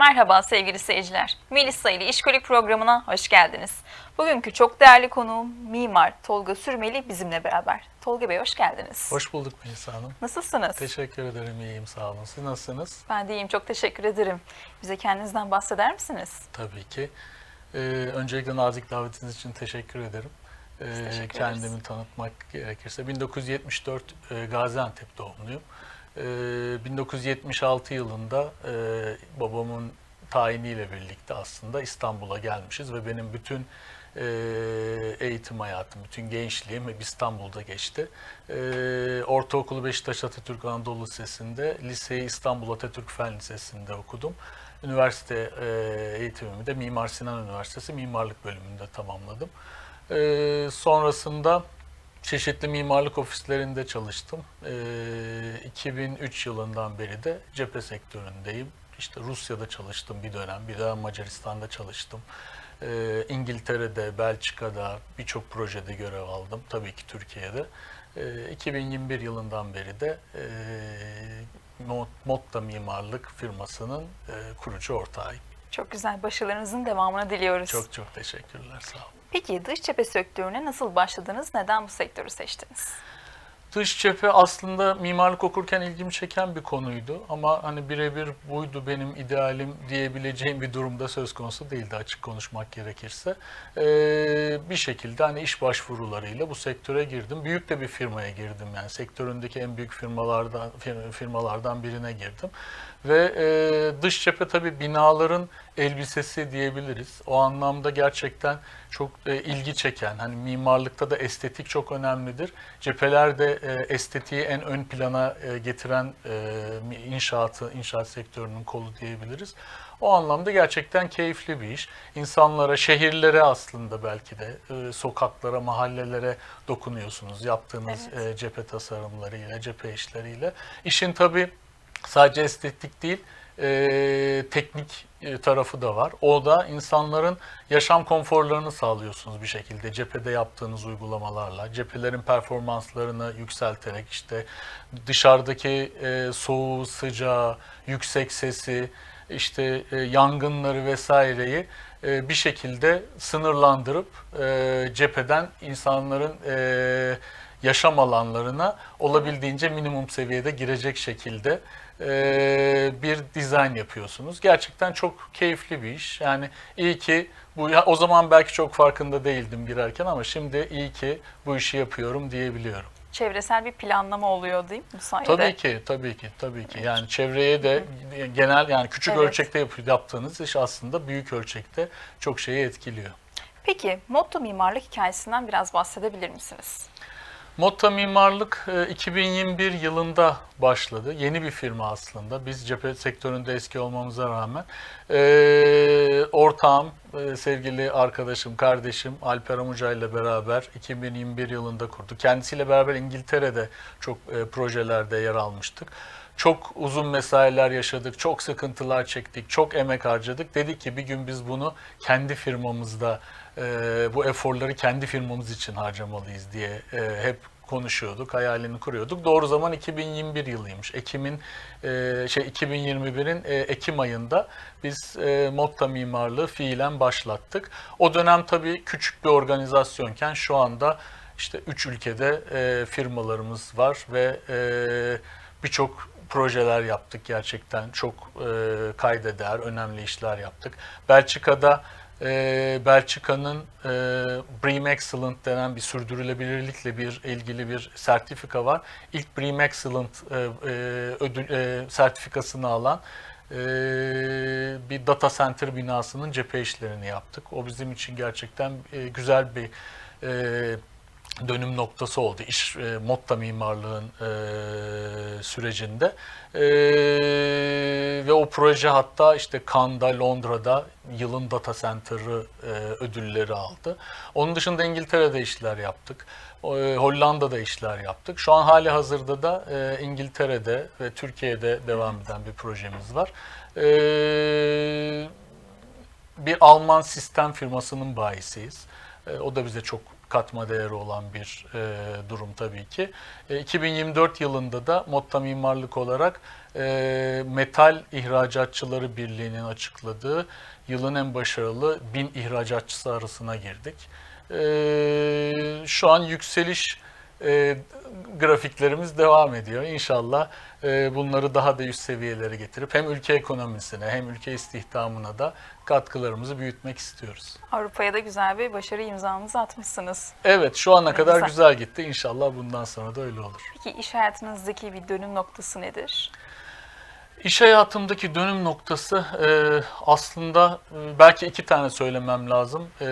Merhaba sevgili seyirciler. Melisa ile İşkolik programına hoş geldiniz. Bugünkü çok değerli konuğum mimar Tolga Sürmeli bizimle beraber. Tolga Bey hoş geldiniz. Hoş bulduk Melisa Hanım. Nasılsınız? Teşekkür ederim, iyiyim sağ olun. Siz nasılsınız? Ben de iyiyim, çok teşekkür ederim. Bize kendinizden bahseder misiniz? Tabii ki. Ee, öncelikle nazik davetiniz için teşekkür ederim. Ee, teşekkür ederiz. kendimi tanıtmak gerekirse 1974 e, Gaziantep doğumluyum. Ee, 1976 yılında e, babamın tayiniyle birlikte aslında İstanbul'a gelmişiz ve benim bütün e, eğitim hayatım, bütün gençliğim hep İstanbul'da geçti. E, ortaokulu Beşiktaş Atatürk Anadolu Lisesi'nde, liseyi İstanbul Atatürk Fen Lisesi'nde okudum. Üniversite e, eğitimimi de Mimar Sinan Üniversitesi Mimarlık bölümünde tamamladım. E, sonrasında çeşitli mimarlık ofislerinde çalıştım. E, 2003 yılından beri de cephe sektöründeyim. İşte Rusya'da çalıştım bir dönem, bir dönem Macaristan'da çalıştım. Ee, İngiltere'de, Belçika'da birçok projede görev aldım. Tabii ki Türkiye'de. Ee, 2021 yılından beri de e, Mo- Motta Mimarlık firmasının e, kurucu ortağıyım. Çok güzel, başarılarınızın devamını diliyoruz. Çok çok teşekkürler, sağ olun. Peki dış cephe sektörüne nasıl başladınız? Neden bu sektörü seçtiniz? Dış cephe aslında mimarlık okurken ilgimi çeken bir konuydu ama hani birebir buydu benim idealim diyebileceğim bir durumda söz konusu değildi açık konuşmak gerekirse. Ee, bir şekilde hani iş başvurularıyla bu sektöre girdim. Büyük de bir firmaya girdim yani sektöründeki en büyük firmalardan fir- firmalardan birine girdim. Ve e, dış cephe tabii binaların elbisesi diyebiliriz. O anlamda gerçekten çok e, ilgi çeken, hani mimarlıkta da estetik çok önemlidir. Cepheler de e, estetiği en ön plana e, getiren e, inşaatı, inşaat sektörünün kolu diyebiliriz. O anlamda gerçekten keyifli bir iş. İnsanlara, şehirlere aslında belki de e, sokaklara, mahallelere dokunuyorsunuz yaptığınız Evet. e, cephe tasarımlarıyla, cephe işleriyle. İşin tabii sadece estetik değil, e, teknik e, tarafı da var. O da insanların yaşam konforlarını sağlıyorsunuz bir şekilde cephede yaptığınız uygulamalarla. Cephelerin performanslarını yükselterek işte dışarıdaki e, soğuğu, sıcağı, yüksek sesi, işte e, yangınları vesaireyi e, bir şekilde sınırlandırıp e, cepheden insanların e, yaşam alanlarına olabildiğince minimum seviyede girecek şekilde e, bir dizayn yapıyorsunuz. Gerçekten çok keyifli bir iş. Yani iyi ki bu o zaman belki çok farkında değildim girerken ama şimdi iyi ki bu işi yapıyorum diyebiliyorum. Çevresel bir planlama oluyor değil mi bu sayede? Tabii ki, tabii ki, tabii ki. Yani çevreye de genel yani küçük Evet. ölçekte yap- yaptığınız iş aslında büyük ölçekte çok şeyi etkiliyor. Peki Motto mimarlık hikayesinden biraz bahsedebilir misiniz? Motta Mimarlık e, 2021 yılında başladı. Yeni bir firma aslında. Biz cephe sektöründe eski olmamıza rağmen. E, ortağım, e, sevgili arkadaşım, kardeşim Alper Amuca ile beraber 2021 yılında kurdu. Kendisiyle beraber İngiltere'de çok e, projelerde yer almıştık. Çok uzun mesailer yaşadık, çok sıkıntılar çektik, çok emek harcadık. Dedik ki bir gün biz bunu kendi firmamızda, e, bu eforları kendi firmamız için harcamalıyız diye e, hep konuşuyorduk, hayalini kuruyorduk. Doğru zaman 2021 yılıymış. Ekim'in e, şey 2021'in e, Ekim ayında biz e, Motta mimarlığı fiilen başlattık. O dönem tabii küçük bir organizasyonken şu anda işte üç ülkede e, firmalarımız var ve e, birçok projeler yaptık gerçekten çok e, kaydeder, önemli işler yaptık. Belçika'da e, Belçika'nın e, BREEAM Excellent denen bir sürdürülebilirlikle bir ilgili bir sertifika var. İlk BREEAM Excellent e, e, ödül e, sertifikasını alan e, bir data center binasının cephe işlerini yaptık. O bizim için gerçekten e, güzel bir e, dönüm noktası oldu iş e, Motta mimarlığın e, sürecinde E, ve o proje hatta işte Cannes'da Londra'da yılın data center'ı e, ödülleri aldı. Onun dışında İngiltere'de işler yaptık. E, Hollanda'da işler yaptık. Şu an hali hazırda da e, İngiltere'de ve Türkiye'de devam eden bir projemiz var. E, bir Alman sistem firmasının bayisiyiz. E, O da bize çok katma değeri olan bir e, durum tabii ki. E, 2024 yılında da Motta Mimarlık olarak e, Metal İhracatçıları Birliği'nin açıkladığı yılın en başarılı bin ihracatçısı arasına girdik. E, şu an yükseliş e, grafiklerimiz devam ediyor. İnşallah e, bunları daha da üst seviyelere getirip hem ülke ekonomisine hem ülke istihdamına da katkılarımızı büyütmek istiyoruz. Avrupa'ya da güzel bir başarı imzanızı atmışsınız. Evet şu ana kadar Güzel. güzel gitti. İnşallah bundan sonra da öyle olur. Peki iş hayatınızdaki bir dönüm noktası nedir? İş hayatımdaki dönüm noktası e, aslında e, belki iki tane söylemem lazım. E,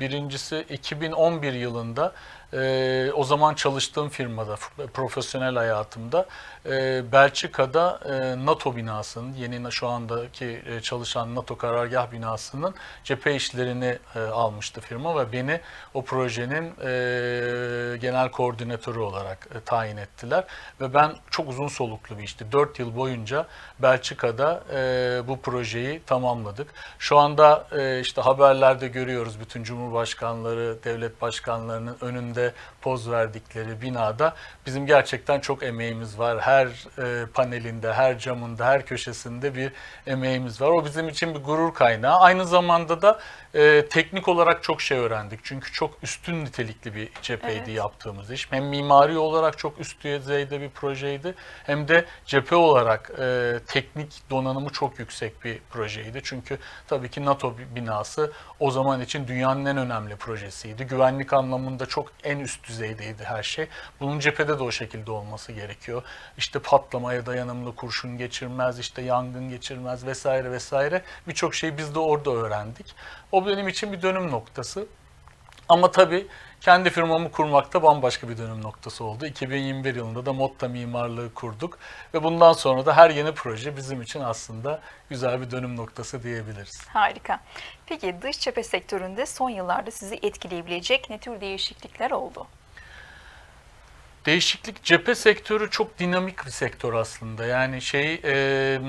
birincisi 2011 yılında e, o zaman çalıştığım firmada, profesyonel hayatımda e, Belçika'da e, NATO binasının, yeni şu andaki e, çalışan NATO karargah binasının cephe işlerini e, almıştı firma ve beni o projenin e, genel koordinatörü olarak e, tayin ettiler. Ve ben çok uzun soluklu bir işti. 4 yıl boyunca Belçika'da e, bu projeyi tamamladık. Şu anda e, işte haberlerde görüyoruz bütün cumhurbaşkanları, devlet başkanlarının önünde the poz verdikleri binada bizim gerçekten çok emeğimiz var. Her e, panelinde, her camında, her köşesinde bir emeğimiz var. O bizim için bir gurur kaynağı. Aynı zamanda da e, teknik olarak çok şey öğrendik. Çünkü çok üstün nitelikli bir cepheydi Evet. yaptığımız iş. Hem mimari olarak çok üst düzeyde bir projeydi hem de cephe olarak e, teknik donanımı çok yüksek bir projeydi. Çünkü tabii ki NATO bi- binası o zaman için dünyanın en önemli projesiydi. Güvenlik anlamında çok en üst düzeydeydi her şey. Bunun cephede de o şekilde olması gerekiyor. İşte patlamaya dayanımlı, kurşun geçirmez, işte yangın geçirmez vesaire vesaire. Birçok şeyi biz de orada öğrendik. O benim için bir dönüm noktası. Ama tabii kendi firmamı kurmakta bambaşka bir dönüm noktası oldu. 2021 yılında da Motta Mimarlığı kurduk ve bundan sonra da her yeni proje bizim için aslında güzel bir dönüm noktası diyebiliriz. Harika. Peki dış cephe sektöründe son yıllarda sizi etkileyebilecek ne tür değişiklikler oldu? Değişiklik cephe sektörü çok dinamik bir sektör aslında. Yani şey e,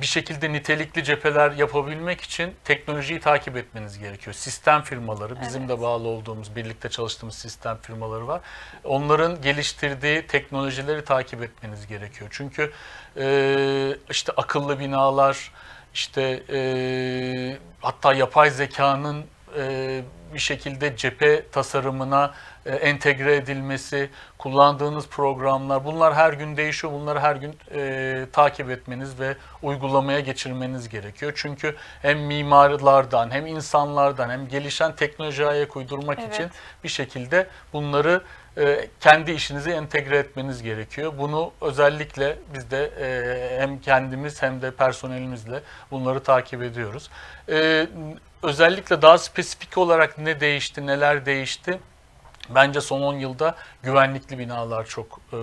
bir şekilde nitelikli cepheler yapabilmek için teknolojiyi takip etmeniz gerekiyor. Sistem firmaları, bizim Evet. de bağlı olduğumuz, birlikte çalıştığımız sistem firmaları var. Onların geliştirdiği teknolojileri takip etmeniz gerekiyor. Çünkü e, işte akıllı binalar, işte e, hatta yapay zekanın e, bir şekilde cephe tasarımına e, entegre edilmesi, kullandığınız programlar bunlar her gün değişiyor. Bunları her gün e, takip etmeniz ve uygulamaya geçirmeniz gerekiyor. Çünkü hem mimarlardan hem insanlardan hem gelişen teknolojiye ayak uydurmak Evet. için bir şekilde bunları e, kendi işinize entegre etmeniz gerekiyor. Bunu özellikle biz de e, hem kendimiz hem de personelimizle bunları takip ediyoruz. E, özellikle daha spesifik olarak ne değişti, neler değişti? Bence son 10 yılda güvenlikli binalar çok e,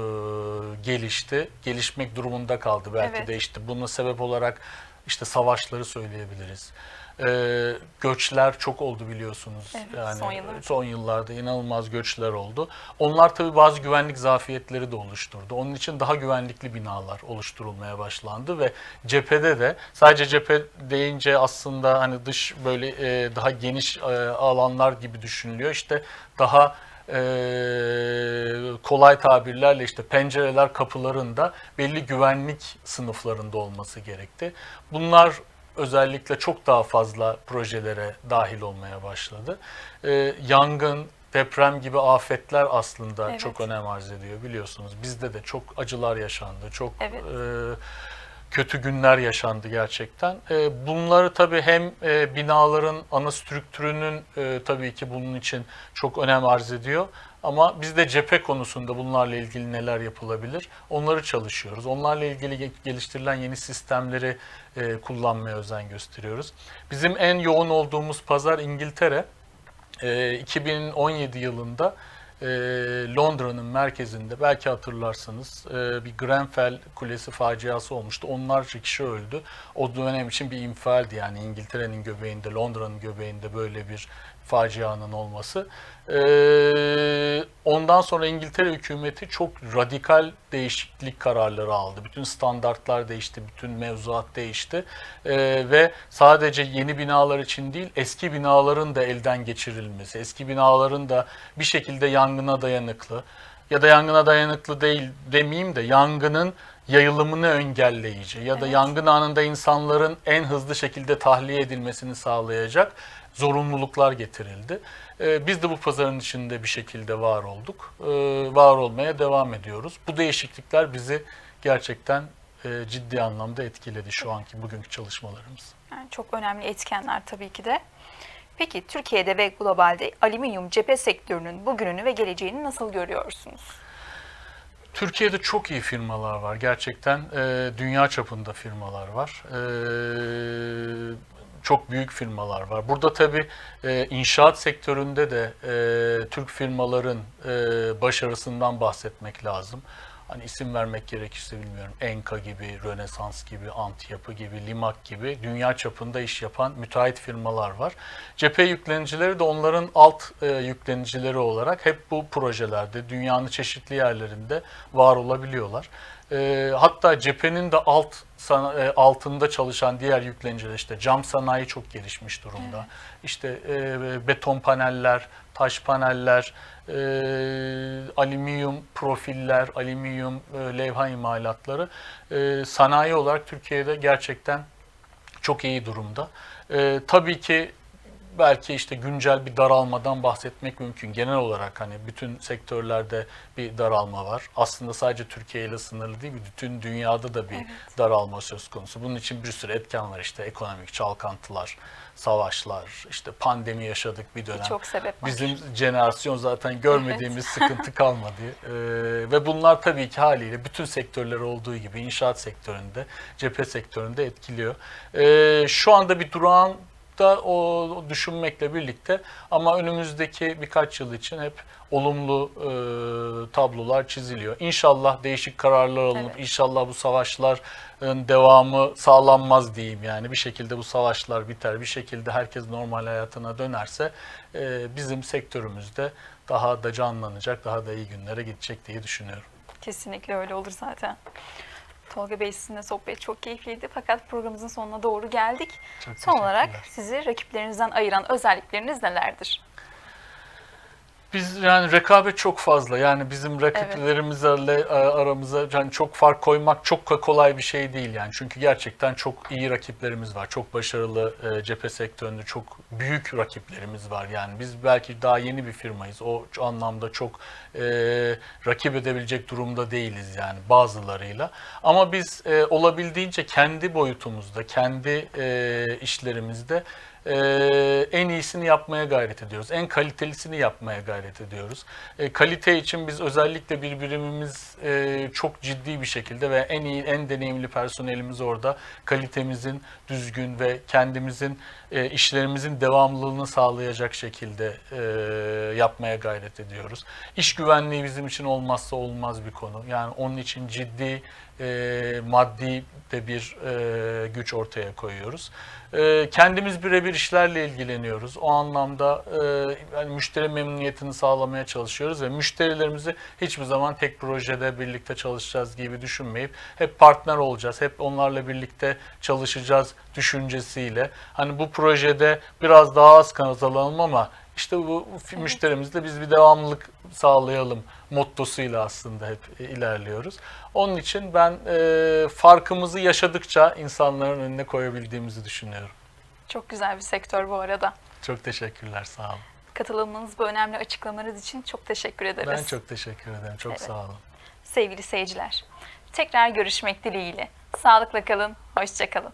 gelişti. Gelişmek durumunda kaldı belki Evet. de işte buna sebep olarak işte savaşları söyleyebiliriz. E, göçler çok oldu biliyorsunuz. Evet, yani son yıllarda. son yıllarda inanılmaz göçler oldu. Onlar tabii bazı güvenlik zafiyetleri de oluşturdu. Onun için daha güvenlikli binalar oluşturulmaya başlandı ve cephede de sadece cephe deyince aslında hani dış böyle e, daha geniş e, alanlar gibi düşünülüyor. İşte daha e, kolay tabirlerle işte pencereler kapılarında belli güvenlik sınıflarında olması gerekti. Bunlar özellikle çok daha fazla projelere dahil olmaya başladı. E, yangın, deprem gibi afetler aslında Evet. çok önem arz ediyor biliyorsunuz. Bizde de çok acılar yaşandı, çok Evet. e, kötü günler yaşandı gerçekten. E, bunları tabii hem e, binaların ana strüktürünün e, tabii ki bunun için çok önem arz ediyor. Ama biz de cephe konusunda bunlarla ilgili neler yapılabilir onları çalışıyoruz. Onlarla ilgili ge- geliştirilen yeni sistemleri e, kullanmaya özen gösteriyoruz. Bizim en yoğun olduğumuz pazar İngiltere. E, 2017 yılında e, Londra'nın merkezinde belki hatırlarsanız e, bir Grenfell Kulesi faciası olmuştu. Onlarca kişi öldü. O dönem için bir infialdi yani İngiltere'nin göbeğinde, Londra'nın göbeğinde böyle bir facianın olması. Ee, ondan sonra İngiltere hükümeti çok radikal değişiklik kararları aldı. Bütün standartlar değişti, bütün mevzuat değişti Ee, ve sadece yeni binalar için değil, eski binaların da elden geçirilmesi, eski binaların da bir şekilde yangına dayanıklı ya da yangına dayanıklı değil demeyeyim de yangının yayılımını engelleyici ya da Evet. yangın anında insanların en hızlı şekilde tahliye edilmesini sağlayacak zorunluluklar getirildi. Ee, Biz de bu pazarın içinde bir şekilde var olduk. Ee, Var olmaya devam ediyoruz. Bu değişiklikler bizi gerçekten e, ciddi anlamda etkiledi şu anki bugünkü çalışmalarımız. Yani çok önemli etkenler tabii ki de. Peki Türkiye'de ve globalde alüminyum cephe sektörünün bugününü ve geleceğini nasıl görüyorsunuz? Türkiye'de çok iyi firmalar var. Gerçekten e, dünya çapında firmalar var. E, çok büyük firmalar var. Burada tabii e, inşaat sektöründe de e, Türk firmaların e, başarısından bahsetmek lazım. Hani isim vermek gerekirse bilmiyorum. Enka gibi, Rönesans gibi, Antyapı gibi, Limak gibi dünya çapında iş yapan müteahhit firmalar var. Cephe yüklenicileri de onların alt e, yüklenicileri olarak hep bu projelerde dünyanın çeşitli yerlerinde var olabiliyorlar. E, hatta cephenin de alt sana- e, altında çalışan diğer yükleniciler işte cam sanayi çok gelişmiş durumda. İşte e, beton paneller, taş paneller, e, alüminyum profiller, alüminyum e, levha imalatları e, sanayi olarak Türkiye'de gerçekten çok iyi durumda. E, tabii ki belki işte güncel bir daralmadan bahsetmek mümkün. Genel olarak hani bütün sektörlerde bir daralma var. Aslında sadece Türkiye ile sınırlı değil, bütün dünyada da bir daralma söz konusu. Bunun için bir sürü etken var işte ekonomik çalkantılar, savaşlar, işte pandemi yaşadık bir dönem. Birçok sebep var. Bizim jenerasyon zaten görmediğimiz sıkıntı kalmadı. Ee, ve bunlar tabii ki haliyle bütün sektörler olduğu gibi inşaat sektöründe, cephe sektöründe etkiliyor. Ee, şu anda bir durağın da o düşünmekle birlikte ama önümüzdeki birkaç yıl için hep olumlu e, tablolar çiziliyor. İnşallah değişik kararlar alınıp Evet. inşallah bu savaşların devamı sağlanmaz diyeyim yani bir şekilde bu savaşlar biter bir şekilde herkes normal hayatına dönerse e, bizim sektörümüzde daha da canlanacak daha da iyi günlere gidecek diye düşünüyorum. Kesinlikle öyle olur zaten. Tolga Bey sizinle sohbet çok keyifliydi fakat programımızın sonuna doğru geldik. Çok Son olarak sizi rakiplerinizden ayıran özellikleriniz nelerdir? Biz yani rekabet çok fazla. Yani bizim rakiplerimizle aramıza yani çok fark koymak çok ko- kolay bir şey değil yani. Çünkü gerçekten çok iyi rakiplerimiz var. Çok başarılı e, cephe sektöründe çok büyük rakiplerimiz var. Yani biz belki daha yeni bir firmayız. O anlamda çok e, rakip edebilecek durumda değiliz yani bazılarıyla. Ama biz e, olabildiğince kendi boyutumuzda, kendi e, işlerimizde e, en iyisini yapmaya gayret ediyoruz. En kalitelisini yapmaya gayret ediyoruz. E, kalite için biz özellikle bir birimimiz e, çok ciddi bir şekilde ve en iyi, en deneyimli personelimiz orada kalitemizin düzgün ve kendimizin e, işlerimizin devamlılığını sağlayacak şekilde e, yapmaya gayret ediyoruz. İş güvenliği bizim için olmazsa olmaz bir konu. Yani onun için ciddi e, maddi de bir e, güç ortaya koyuyoruz. E, kendimiz birebir işlerle ilgileniyoruz. O anlamda e, yani müşteri memnuniyetini sağlamaya çalışıyoruz ve müşterilerimizi hiçbir zaman tek projede birlikte çalışacağız gibi düşünmeyip hep partner olacağız. Hep onlarla birlikte çalışacağız düşüncesiyle. Hani bu projede biraz daha az kazanalım ama işte bu müşterimizle biz bir devamlılık sağlayalım mottosuyla aslında hep e, ilerliyoruz. Onun için ben e, farkımızı yaşadıkça insanların önüne koyabildiğimizi düşünüyorum. Çok güzel bir sektör bu arada. Çok teşekkürler, sağ olun. Katılımınız bu önemli açıklamalarınız için çok teşekkür ederiz. Ben çok teşekkür ederim, çok Evet. sağ olun. Sevgili seyirciler, tekrar görüşmek dileğiyle. Sağlıkla kalın, hoşça kalın.